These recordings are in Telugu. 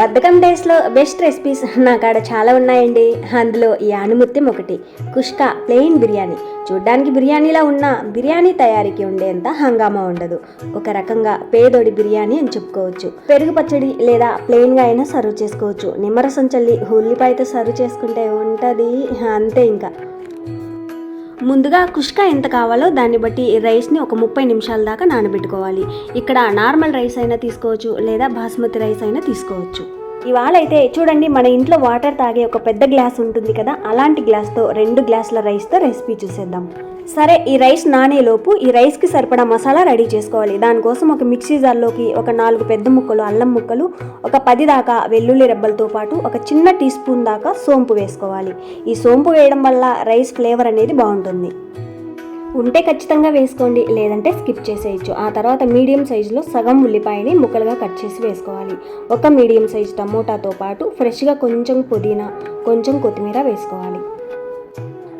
బద్ధకం డేస్లో బెస్ట్ రెసిపీస్ నా కాడ చాలా ఉన్నాయండి. అందులో ఈ ఒకటి కుష్కా ప్లెయిన్ బిర్యానీ. చూడ్డానికి బిర్యానీలా ఉన్న బిర్యానీ తయారీకి ఉండేంత హంగామా ఉండదు. ఒక రకంగా పేదోడి బిర్యానీ అని చెప్పుకోవచ్చు. పెరుగు పచ్చడి లేదా ప్లెయిన్గా అయినా సర్వ్ చేసుకోవచ్చు. నిమ్మరసం చల్లి ఉల్లిపాయతో సర్వ్ చేసుకుంటే ఉంటుంది. అంతే ఇంకా. ముందుగా కుష్క ఎంత కావాలో దాన్ని బట్టి రైస్ని ఒక ముప్పై నిమిషాల దాకా నానబెట్టుకోవాలి. ఇక్కడ నార్మల్ రైస్ అయినా తీసుకోవచ్చు లేదా బాస్మతి రైస్ అయినా తీసుకోవచ్చు. ఇవాళ అయితే చూడండి మన ఇంట్లో వాటర్ తాగే ఒక పెద్ద గ్లాస్ ఉంటుంది కదా అలాంటి గ్లాస్తో రెండు గ్లాసుల రైస్తో రెసిపీ చూసేద్దాం. సరే ఈ రైస్ నానేలోపు ఈ రైస్కి సరిపడా మసాలా రెడీ చేసుకోవాలి. దానికోసం ఒక మిక్సీ జార్లోకి ఒక నాలుగు పెద్ద ముక్కలు అల్లం ముక్కలు ఒక పది దాకా వెల్లుల్లి రెబ్బలతో పాటు ఒక చిన్న టీ స్పూన్ దాకా సోంపు వేసుకోవాలి. ఈ సోంపు వేయడం వల్ల రైస్ ఫ్లేవర్ అనేది బాగుంటుంది. ఉంటే ఖచ్చితంగా వేసుకోండి లేదంటే స్కిప్ చేసేయచ్చు. ఆ తర్వాత మీడియం సైజులో సగం ఉల్లిపాయని ముక్కలుగా కట్ చేసి వేసుకోవాలి. ఒక మీడియం సైజ్ టమోటాతో పాటు ఫ్రెష్గా కొంచెం పుదీనా కొంచెం కొత్తిమీర వేసుకోవాలి.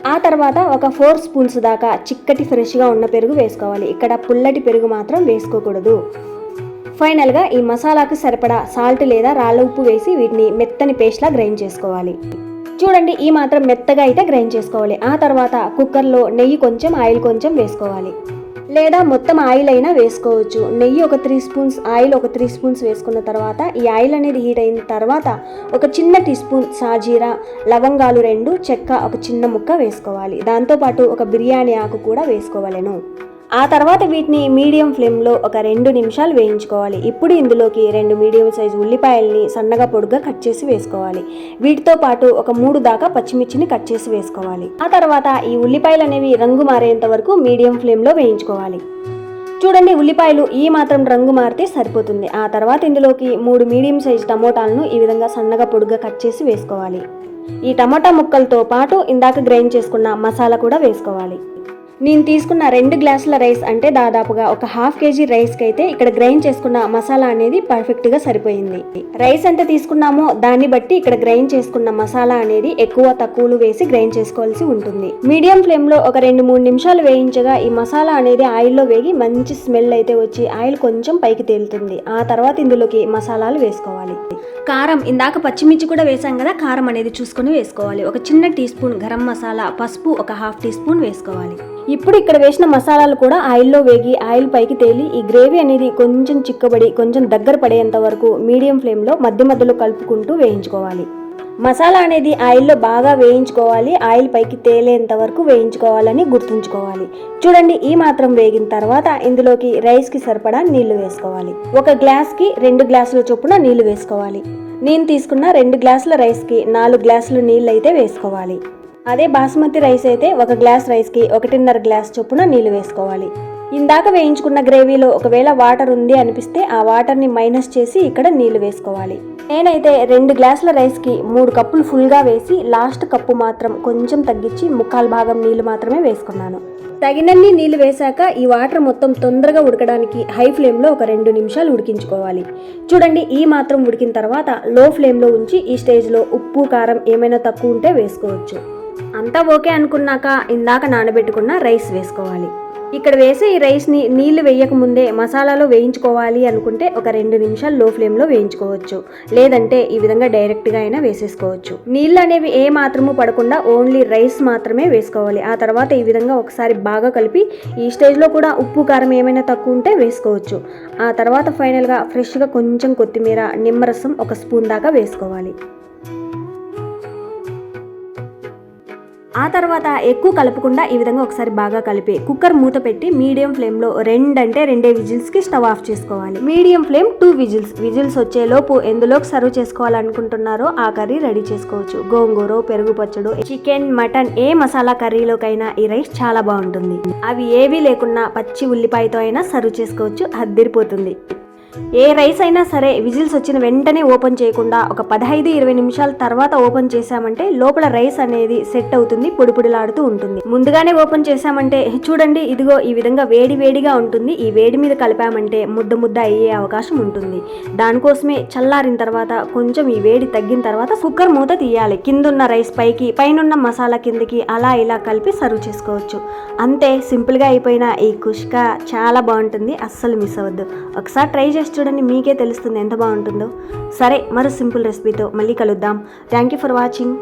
ఆ తర్వాత ఒక ఫోర్ స్పూన్స్ దాకా చిక్కటి ఫ్రెష్గా ఉన్న పెరుగు వేసుకోవాలి. ఇక్కడ పుల్లటి పెరుగు మాత్రం వేసుకోకూడదు. ఫైనల్గా ఈ మసాలాకు సరిపడా సాల్ట్ లేదా రాళ్ళ ఉప్పు వేసి వీటిని మెత్తని పేస్ట్లా గ్రైండ్ చేసుకోవాలి. చూడండి ఈ మాత్రం మెత్తగా అయితే గ్రైండ్ చేసుకోవాలి. ఆ తర్వాత కుక్కర్లో నెయ్యి కొంచెం ఆయిల్ కొంచెం వేసుకోవాలి. లేదా మొత్తం ఆయిల్ అయినా వేసుకోవచ్చు. నెయ్యి ఒక త్రీ స్పూన్స్ ఆయిల్ ఒక త్రీ స్పూన్స్ వేసుకున్న తర్వాత ఈ ఆయిల్ అనేది హీట్ అయిన తర్వాత ఒక చిన్న టీ స్పూన్ సాజీరా లవంగాలు రెండు చెక్క ఒక చిన్న ముక్క వేసుకోవాలి. దాంతోపాటు ఒక బిర్యానీ ఆకు కూడా వేసుకోవాలను. ఆ తర్వాత వీటిని మీడియం ఫ్లేమ్లో ఒక రెండు నిమిషాలు వేయించుకోవాలి. ఇప్పుడు ఇందులోకి రెండు మీడియం సైజు ఉల్లిపాయల్ని సన్నగా పొడుగ్గా కట్ చేసి వేసుకోవాలి. వీటితో పాటు ఒక మూడు దాకా పచ్చిమిర్చిని కట్ చేసి వేసుకోవాలి. ఆ తర్వాత ఈ ఉల్లిపాయలు అనేవి రంగు మారేంత వరకు మీడియం ఫ్లేమ్లో వేయించుకోవాలి. చూడండి ఉల్లిపాయలు ఈ మాత్రం రంగు మారితే సరిపోతుంది. ఆ తర్వాత ఇందులోకి మూడు మీడియం సైజ్ టమోటాలను ఈ విధంగా సన్నగా పొడుగ్గా కట్ చేసి వేసుకోవాలి. ఈ టమాటా ముక్కలతో పాటు ఇందాక గ్రైండ్ చేసుకున్న మసాలా కూడా వేసుకోవాలి. నేను తీసుకున్న రెండు గ్లాసుల రైస్ అంటే దాదాపుగా ఒక హాఫ్ కేజీ రైస్కి అయితే ఇక్కడ గ్రైండ్ చేసుకున్న మసాలా అనేది పర్ఫెక్ట్గా సరిపోయింది. రైస్ ఎంత తీసుకున్నామో దాన్ని బట్టి ఇక్కడ గ్రైండ్ చేసుకున్న మసాలా అనేది ఎక్కువ తక్కువలు వేసి గ్రైండ్ చేసుకోవాల్సి ఉంటుంది. మీడియం ఫ్లేమ్లో ఒక రెండు మూడు నిమిషాలు వేయించగా ఈ మసాలా అనేది ఆయిల్లో వేగి మంచి స్మెల్ అయితే వచ్చి ఆయిల్ కొంచెం పైకి తేలుతుంది. ఆ తర్వాత ఇందులోకి మసాలాలు వేసుకోవాలి. కారం ఇందాక పచ్చిమిర్చి కూడా వేసాం కదా కారం అనేది చూసుకొని వేసుకోవాలి. ఒక చిన్న టీ స్పూన్ గరం మసాలా పసుపు ఒక హాఫ్ టీ స్పూన్ వేసుకోవాలి. ఇప్పుడు ఇక్కడ వేసిన మసాలాలు కూడా ఆయిల్లో వేగి ఆయిల్ పైకి తేలి ఈ గ్రేవీ అనేది కొంచెం చిక్కబడి కొంచెం దగ్గర పడేంత వరకు మీడియం ఫ్లేమ్లో మధ్య మధ్యలో కలుపుకుంటూ వేయించుకోవాలి. మసాలా అనేది ఆయిల్లో బాగా వేయించుకోవాలి ఆయిల్ పైకి తేలేంత వరకు వేయించుకోవాలని గుర్తుంచుకోవాలి. చూడండి ఈ మాత్రం వేగిన తర్వాత ఇందులోకి రైస్కి సరిపడా నీళ్ళు వేసుకోవాలి. ఒక గ్లాస్కి రెండు గ్లాసుల చొప్పున నీళ్ళు వేసుకోవాలి. నేను తీసుకున్న రెండు గ్లాసుల రైస్కి నాలుగు గ్లాసులు నీళ్ళు అయితే వేసుకోవాలి. అదే బాస్మతి రైస్ అయితే ఒక గ్లాస్ రైస్కి ఒకటిన్నర గ్లాస్ చొప్పున నీళ్ళు వేసుకోవాలి. ఇందాక వేయించుకున్న గ్రేవీలో ఒకవేళ వాటర్ ఉంది అనిపిస్తే ఆ వాటర్ని మైనస్ చేసి ఇక్కడ నీళ్ళు వేసుకోవాలి. నేనైతే రెండు గ్లాసుల రైస్కి మూడు కప్పులు ఫుల్గా వేసి లాస్ట్ కప్పు మాత్రం కొంచెం తగ్గించి ముక్కాలు భాగం నీళ్ళు మాత్రమే వేసుకున్నాను. తగినన్ని నీళ్ళు వేశాక ఈ వాటర్ మొత్తం తొందరగా ఉడకడానికి హై ఫ్లేమ్లో ఒక రెండు నిమిషాలు ఉడికించుకోవాలి. చూడండి ఈ మాత్రం ఉడికిన తర్వాత లో ఫ్లేమ్లో ఉంచి ఈ స్టేజ్లో ఉప్పు కారం ఏమైనా తక్కువ ఉంటే వేసుకోవచ్చు. అంతా ఓకే అనుకున్నాక ఇందాక నానబెట్టుకున్న రైస్ వేసుకోవాలి. ఇక్కడ వేసే ఈ రైస్ని నీళ్ళు వేయక ముందే మసాలాలో వేయించుకోవాలి అనుకుంటే ఒక రెండు నిమిషాలు లో ఫ్లేమ్లో వేయించుకోవచ్చు. లేదంటే ఈ విధంగా డైరెక్ట్గా అయినా వేసేసుకోవచ్చు. నీళ్ళు అనేవి ఏ మాత్రము పడకుండా ఓన్లీ రైస్ మాత్రమే వేసుకోవాలి. ఆ తర్వాత ఈ విధంగా ఒకసారి బాగా కలిపి ఈ స్టేజ్లో కూడా ఉప్పు కారం ఏమైనా తక్కువ ఉంటే వేసుకోవచ్చు. ఆ తర్వాత ఫైనల్గా ఫ్రెష్గా కొంచెం కొత్తిమీర నిమ్మరసం ఒక స్పూన్ దాకా వేసుకోవాలి. ఆ తర్వాత ఎక్కువ కలపకుండా ఈ విధంగా ఒకసారి బాగా కలిపి కుక్కర్ మూత పెట్టి మీడియం ఫ్లేమ్లో రెండంటే రెండే విజిల్స్కి స్టవ్ ఆఫ్ చేసుకోవాలి. Medium flame two whistles. Whistles వచ్చేలోపు ఎందులోకి సర్వ్ చేసుకోవాలనుకుంటున్నారో ఆ కర్రీ రెడీ చేసుకోవచ్చు. గోంగూర పెరుగు పచ్చడు చికెన్ మటన్ ఏ మసాలా కర్రీలోకైనా ఈ రైస్ చాలా బాగుంటుంది. అవి ఏవీ లేకున్నా పచ్చి ఉల్లిపాయతో అయినా సర్వ్ చేసుకోవచ్చు. అద్దిరిపోతుంది. ఏ రైస్ అయినా సరే విజిల్స్ వచ్చిన వెంటనే ఓపెన్ చేయకుండా ఒక పదహైదు ఇరవై నిమిషాల తర్వాత ఓపెన్ చేశామంటే లోపల రైస్ అనేది సెట్ అవుతుంది పొడిపొడిలాడుతూ ఉంటుంది. ముందుగానే ఓపెన్ చేశామంటే చూడండి ఇదిగో ఈ విధంగా వేడి వేడిగా ఉంటుంది. ఈ వేడి మీద కలిపామంటే ముద్ద ముద్ద అయ్యే అవకాశం ఉంటుంది. దానికోసమే చల్లారిన తర్వాత కొంచెం ఈ వేడి తగ్గిన తర్వాత కుక్కర్ మూత తీయాలి. కిందున్న రైస్ పైకి పైనున్న మసాలా కిందకి అలా ఇలా కలిపి సర్వ్ చేసుకోవచ్చు. అంతే సింపుల్గా అయిపోయిన ఈ కుష్క చాలా బాగుంటుంది. అస్సలు మిస్ అవ్వద్దు. ఒకసారి ట్రై చేసి చూడండి మీకే తెలుస్తుంది ఎంత బాగుంటుందో. సరే మరో సింపుల్ రెసిపీతో మళ్ళీ కలుద్దాం. Thank you for watching